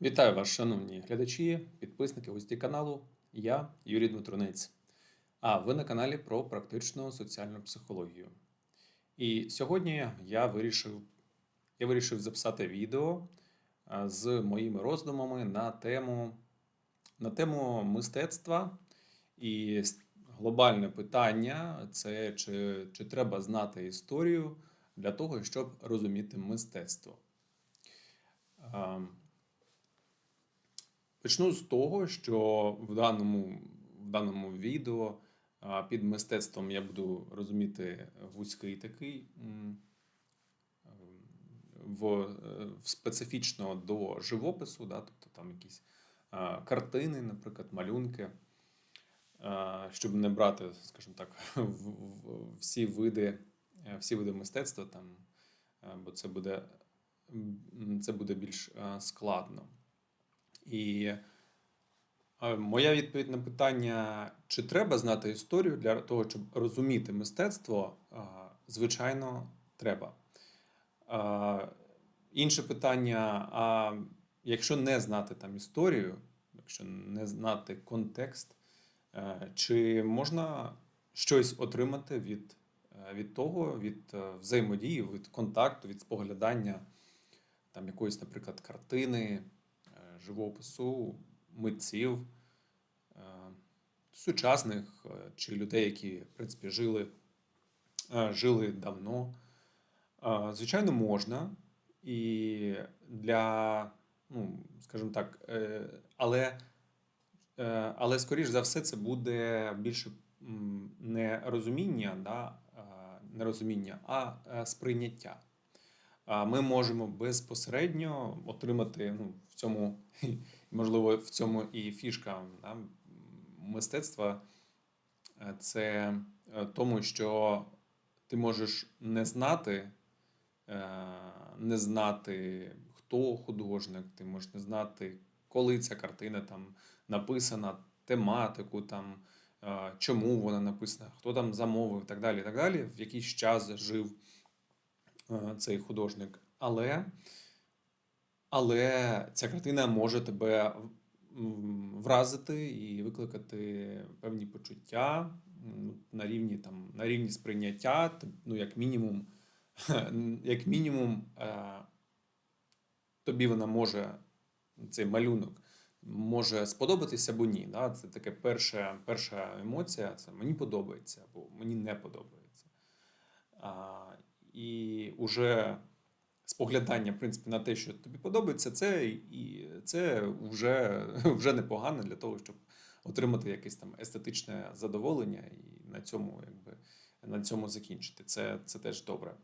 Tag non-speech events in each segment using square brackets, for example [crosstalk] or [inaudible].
Вітаю вас, шановні глядачі, підписники, гості каналу. Я Юрій Дмитронець. А ви на каналі про практичну соціальну психологію. І сьогодні я вирішив, я вирішив записати відео з моїми роздумами на тему, на тему мистецтва. І глобальне питання це чи, чи треба знати історію для того, щоб розуміти мистецтво. Почну з того, що в даному, в даному відео під мистецтвом я буду розуміти вузький такий в, е, в специфічно до живопису, да, тобто там якісь картини, наприклад, малюнки, щоб не брати, скажімо так, [laughs] в, в, всі види, е, всі види мистецтва, там, е, бо це буде, це буде більш складно. І моя відповідь на питання, чи треба знати історію для того, щоб розуміти мистецтво, звичайно, треба. Інше питання: а якщо не знати там історію, якщо не знати контекст, е, чи можна щось отримати від, е, від того, від е, взаємодії, від контакту, від споглядання там якоїсь, наприклад, картини, живопису, митців, е, сучасних е, чи людей, які, в принципі, жили, е, жили давно. Звичайно, можна. І для, ну, скажімо так, але, але скоріш за все, це буде більше не розуміння, да, не розуміння, а сприйняття. Ми можемо безпосередньо отримати ну, в цьому, [laughs] можливо, в цьому і фішка да, мистецтва. Е, це е, тому, що ти можеш не знати, е, не знати, хто художник, ти можеш не знати, коли ця картина там написана, тематику, там, чому вона написана, хто там замовив, так далі, і так далі, в якийсь час жив цей художник. Але, але ця картина може тебе вразити і викликати певні почуття на рівні, там, на рівні сприйняття, ну, як мінімум, [laughs] як мінімум, е, тобі вона може, цей малюнок, може сподобатися або ні. Да? Це таке перша, перша емоція, це мені подобається або мені не подобається. А, і уже споглядання, в принципі, на те, що тобі подобається, це, і це вже, [laughs] вже непогано для того, щоб отримати якесь там естетичне задоволення і на цьому, якби, на цьому закінчити. Це, це теж добре.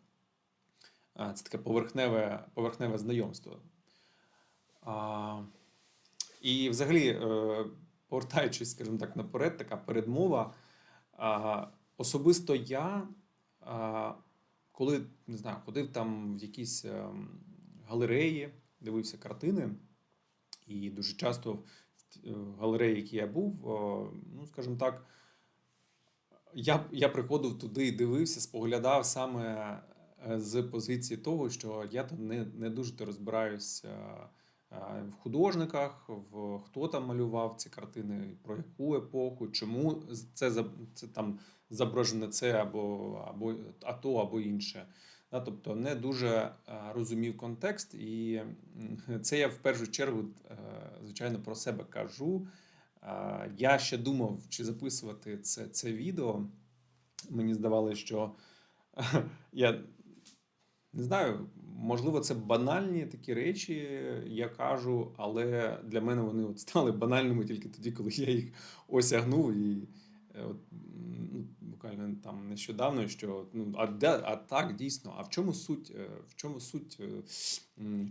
Це таке поверхневе, поверхневе знайомство. А, і взагалі, е, повертаючись, скажімо так, наперед, така передмова. Особисто я, коли не знаю, ходив там в якісь ем, галереї, дивився картини, і дуже часто в е, галереї, які я був, ну скажімо так, я, я приходив туди і дивився, споглядав саме е, з позиції того, що я там не, не дуже то розбираюся е, в художниках, в хто там малював ці картини, про яку епоху, чому це, це там зображене це або, або а або інше. Да, тобто не дуже е, розумів контекст, і це я в першу чергу, е, звичайно, про себе кажу. Е, Я ще думав, чи записувати це, це відео. Мені здавалося, що [laughs] я не знаю, можливо, це банальні такі речі, я кажу, але для мене вони от стали банальними тільки тоді, коли я їх [laughs] осягнув. І от, буквально там нещодавно, що ну, а, де, а так дійсно, а в чому суть? е, В чому суть? е,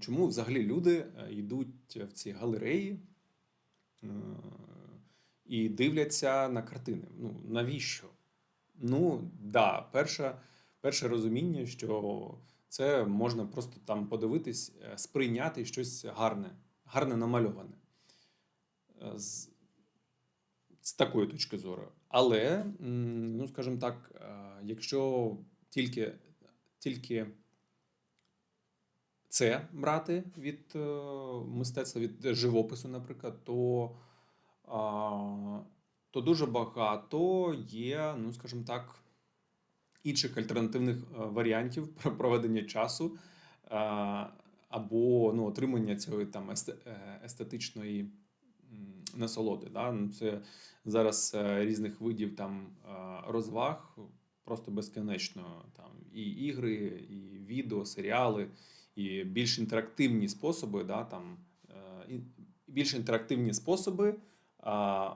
Чому взагалі люди е, йдуть в ці галереї? і дивляться на картини. Ну, навіщо? Ну, да, перше, перше розуміння, що це можна просто там подивитись, сприйняти щось гарне, гарне намальоване. З, з такої точки зору. Але, ну, скажімо так, е, якщо тільки, тільки це брати від е, мистецтва, від живопису, наприклад, то, то дуже багато є, ну скажімо так, інших альтернативних е, варіантів [laughs] про проведення часу або ну, отримання цієї там естетичної насолоди. Да? Ну, Це зараз е, різних видів там е, розваг просто безкінечно. Там і ігри, і відео, серіали, і більш інтерактивні способи, да, там, е, більш інтерактивні способи ем,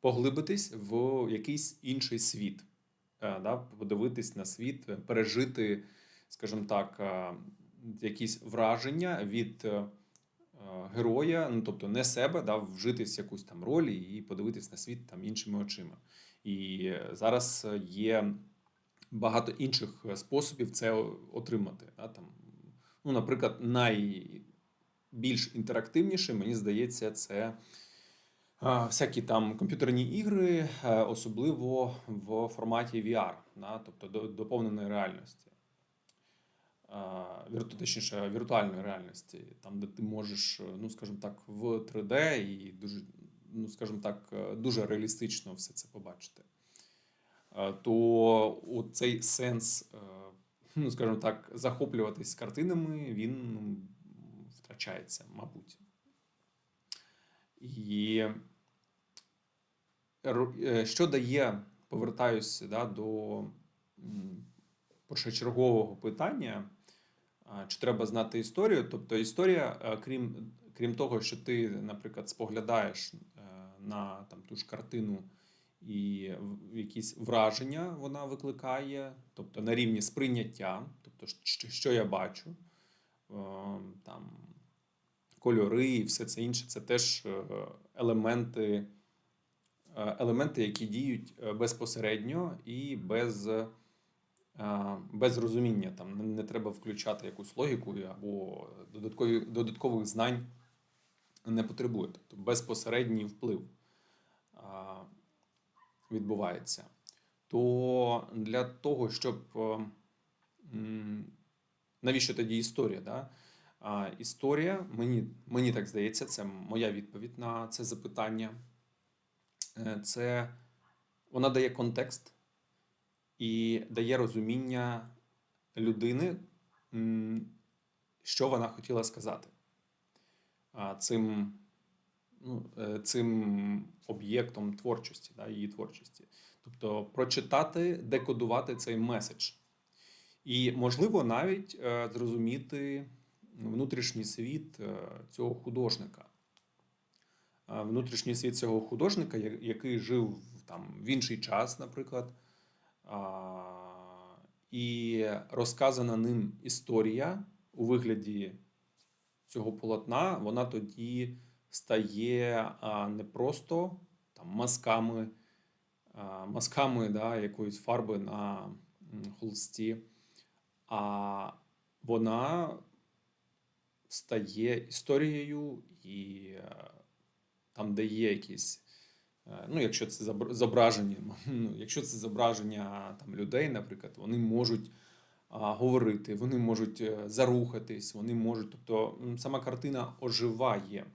поглибитись в якийсь інший світ, да, подивитись на світ, пережити, скажімо так, якісь враження від героя, ну тобто не себе, да, вжитись в якусь там роль і подивитись на світ там іншими очима. І е, зараз е, є багато інших е, способів це отримати. Да, там, ну, наприклад, найбільш інтерактивніше, мені здається, це всякі там комп'ютерні ігри, е, особливо в форматі VR, да, тобто до- доповненої реальності. Точніше, віртуальної реальності, там, де ти можеш, е, ну скажімо так, в 3D і дуже, ну скажімо так, е, дуже реалістично все це побачити. Е, То цей сенс, ну скажімо так, захоплюватись картинами, він ну, втрачається, мабуть. І що дає, повертаюся да, до першочергового питання, чи треба знати історію. Тобто історія, е, крім, крім того, що ти, наприклад, споглядаєш е, на там, ту ж картину і якісь враження вона викликає, тобто на рівні сприйняття, тобто що, я бачу, е, там, кольори і все це інше, це теж елементи, елементи, які діють безпосередньо і без, без розуміння. Там не, треба включати якусь логіку або додаткові, додаткових знань не потребує. Тобто безпосередній вплив відбувається. То для того, щоб е, навіщо тоді історія? Да? Історія, мені, мені так здається, це моя відповідь на це запитання. Е, Це вона дає контекст і дає розуміння людини, що вона хотіла сказати цим, ну, е, цим об'єктом творчості, да, її творчості. Тобто прочитати, декодувати цей меседж. І, можливо, навіть е, зрозуміти внутрішній світ е, цього художника. Е, Внутрішній світ цього художника, який жив там в інший час, наприклад, і розказана ним історія у вигляді цього полотна, вона тоді стає не просто там мазками, а, мазками да, якоїсь фарби на холсті, а вона стає історією і е, там, де є якісь. Е, Ну, якщо це зображення, [laughs] ну, якщо це зображення там людей, наприклад, вони можуть а, говорити, вони можуть е, зарухатись, вони можуть, тобто сама картина оживає.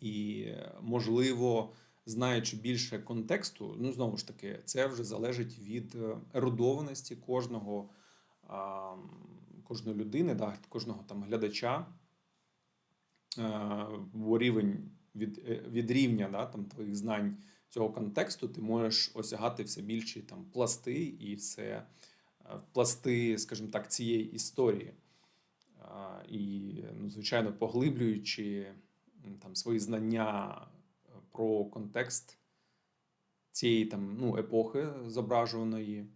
І, можливо, знаючи більше контексту, ну знову ж таки, це вже залежить від е, ерудованості кожного, а, кожної людини, да, кожного там глядача, Е, бо рівень від, е, від рівня да, там, твоїх знань цього контексту, ти можеш осягати все більші там пласти і все е, пласти, скажімо так, цієї історії. І, ну, звичайно, поглиблюючи там свої знання е, про контекст цієї там ну, епохи зображуваної,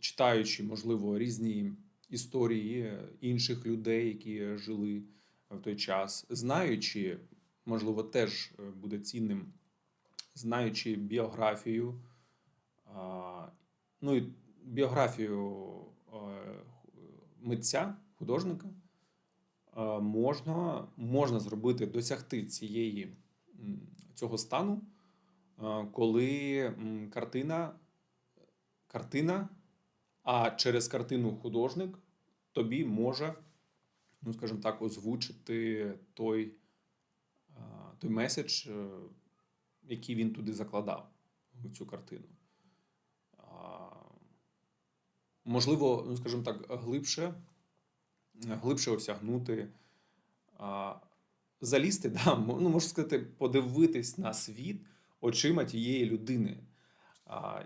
читаючи, можливо, різні історії інших людей, які жили в той час, знаючи, можливо, теж е, буде цінним, знаючи біографію, ну і біографію е, митця, художника, е, можна, можна зробити, досягти цієї, цього стану, коли картина, картина А через картину художник тобі може, ну скажімо так, озвучити той, той меседж, е, який він туди закладав в цю картину. Можливо, ну скажімо так, глибше, глибше осягнути, залізти, да, ну, можна сказати, подивитись на світ очима тієї людини.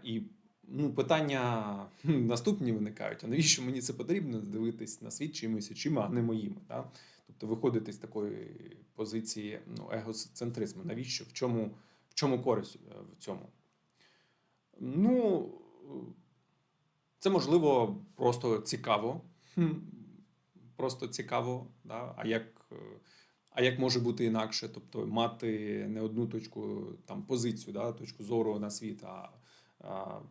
І ну, питання наступні виникають: а навіщо мені це потрібно дивитись на світ чимось очима, а не моїми? Да? Тобто виходити з такої позиції ну, егоцентризму. Навіщо? В чому, в чому користь е, в цьому? Ну, це можливо просто цікаво. Просто цікаво, да? а як. е, а як може бути інакше? Тобто мати не одну точку там позицію, да, точку зору на світ, а,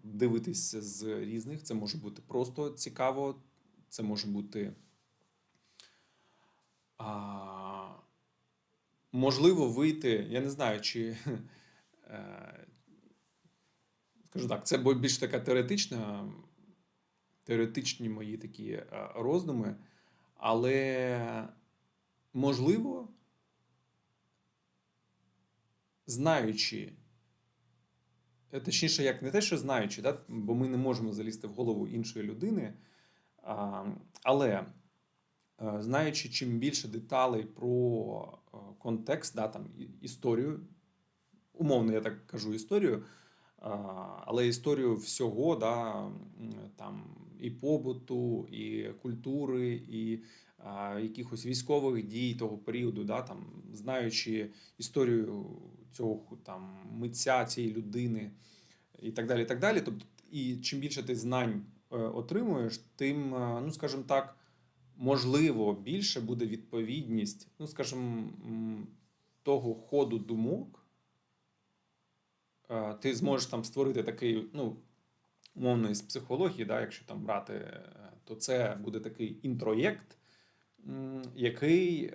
дивитися з різних. Це може бути просто цікаво, це може бути а, можливо вийти. Я не знаю, чи [laughs] е, скажу так, це більш така теоретична, теоретичні мої такі е, роздуми, але можливо, знаючи, точніше, як не те, що знаючи, да, бо ми не можемо залізти в голову іншої людини, а, але е, знаючи чим більше деталей про е, контекст, да, там, історію, умовно, я так кажу історію, але історію всього, да, там, і побуту, і культури, і якихось військових дій того періоду, да, там, знаючи історію цього там, митця, цієї людини і так далі. І так далі. Тобто, і чим більше ти знань е, отримуєш, тим, е, ну скажімо так, можливо, більше буде відповідність, ну, скажімо, того ходу думок. Е, Ти зможеш там створити такий, ну, умовно, із психології, да, якщо там брати, то це буде такий інтроєкт, який,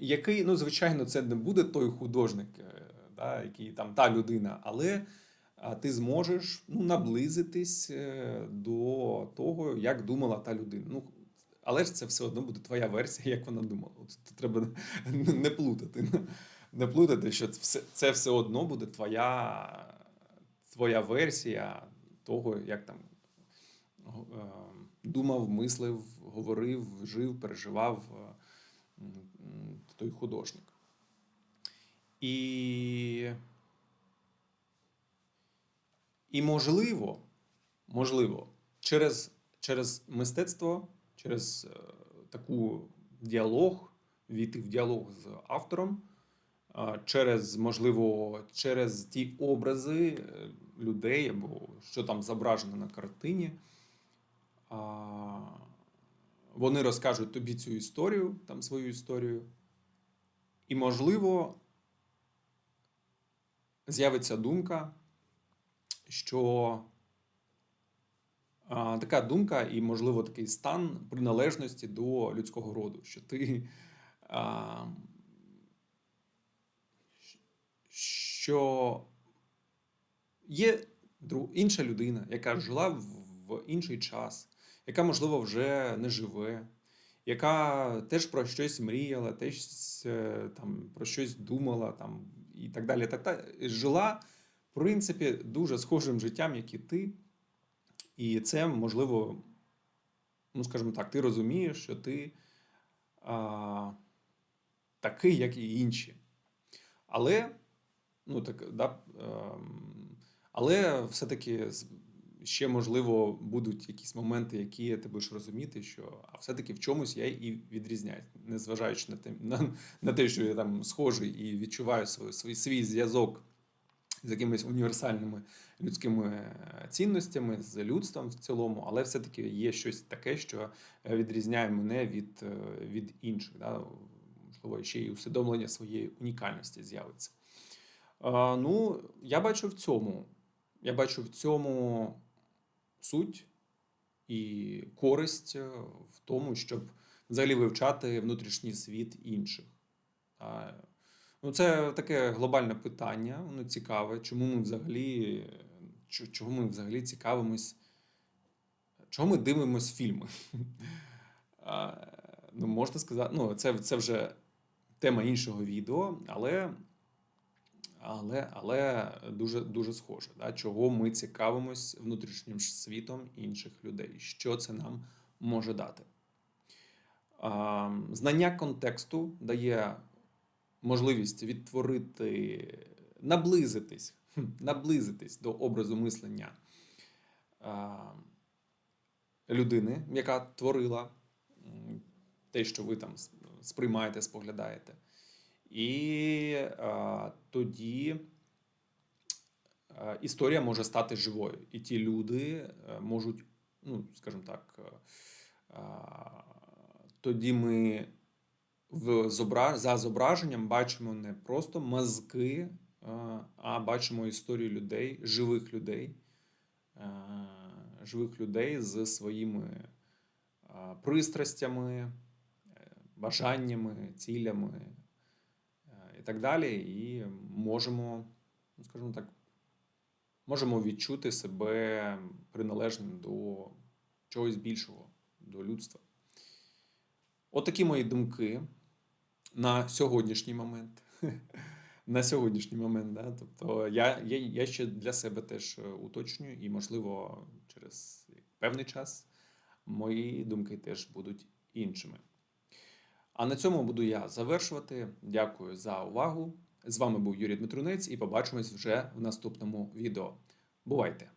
який, ну, звичайно, це не буде той художник, е, да, який там та людина, але ти зможеш ну, наблизитись е, до того, як думала та людина. Ну, але ж це все одно буде твоя версія, як вона думала. Тут треба не плутати. Не плутати, що це все, одно буде твоя, твоя версія того, як там е, думав, мислив, говорив, жив, переживав той художник. І, і можливо, можливо, через, через мистецтво, через е, таку діалог, війти в діалог з автором, а, через, можливо, через ті образи е, людей або що там зображено на картині. А, Вони розкажуть тобі цю історію, там свою історію. І, можливо, з'явиться думка, що а, така думка і, можливо, такий стан приналежності до людського роду, що ти. А, що є інша людина, яка жила в інший час, яка, можливо, вже не живе, яка теж про щось мріяла, теж е, там, про щось думала там, і так далі. Так, далі. жила, в принципі, дуже схожим життям, як і ти. І це, можливо, ну, скажімо так, ти розумієш, що ти а, такий, як і інші. Але Ну так, да, ем, але все-таки ще можливо будуть якісь моменти, які ти будеш розуміти, що а все-таки в чомусь я і відрізняюсь, незважаючи на те, на, на те, що я там схожий і відчуваю свій, свій, свій зв'язок з якимись універсальними людськими е, цінностями, з людством в цілому, але все-таки є щось таке, що е, відрізняє мене від, е, від інших. Да? Можливо, ще й усвідомлення своєї унікальності з'явиться. Ну, я бачу в цьому. Я бачу в цьому суть і користь е, в тому, щоб взагалі вивчати внутрішній світ інших. Ну, це таке глобальне питання, воно цікаве. Чому ми взагалі, чого ми взагалі цікавимось чого ми дивимось фільми? [laughs] Ну, можна сказати, ну, це, це вже тема іншого відео, але, але, але дуже, дуже схоже. Да? Чого ми цікавимось внутрішнім світом інших людей? Що це нам може дати? Знання контексту дає можливість відтворити, наблизитись, наблизитись до образу мислення людини, яка творила те, що ви там сприймаєте, споглядаєте. І а, тоді а, історія може стати живою. І ті люди е, можуть, ну, скажімо так, е, а, тоді ми в зобра... за зображенням бачимо не просто мазки, а, а бачимо історію людей, живих людей, е, живих людей з своїми а, пристрастями, е, бажаннями, цілями е, і так далі. І можемо, ну, скажімо так, можемо відчути себе приналежним до чогось більшого, до людства. Отакі мої думки на сьогоднішній момент. [laughs] На сьогоднішній момент, да? Тобто я, я, я ще для себе теж уточнюю, і, можливо, через певний час мої думки теж будуть іншими. А на цьому буду я завершувати. Дякую за увагу. З вами був Юрій Дмитрунець, і побачимось вже в наступному відео. Бувайте!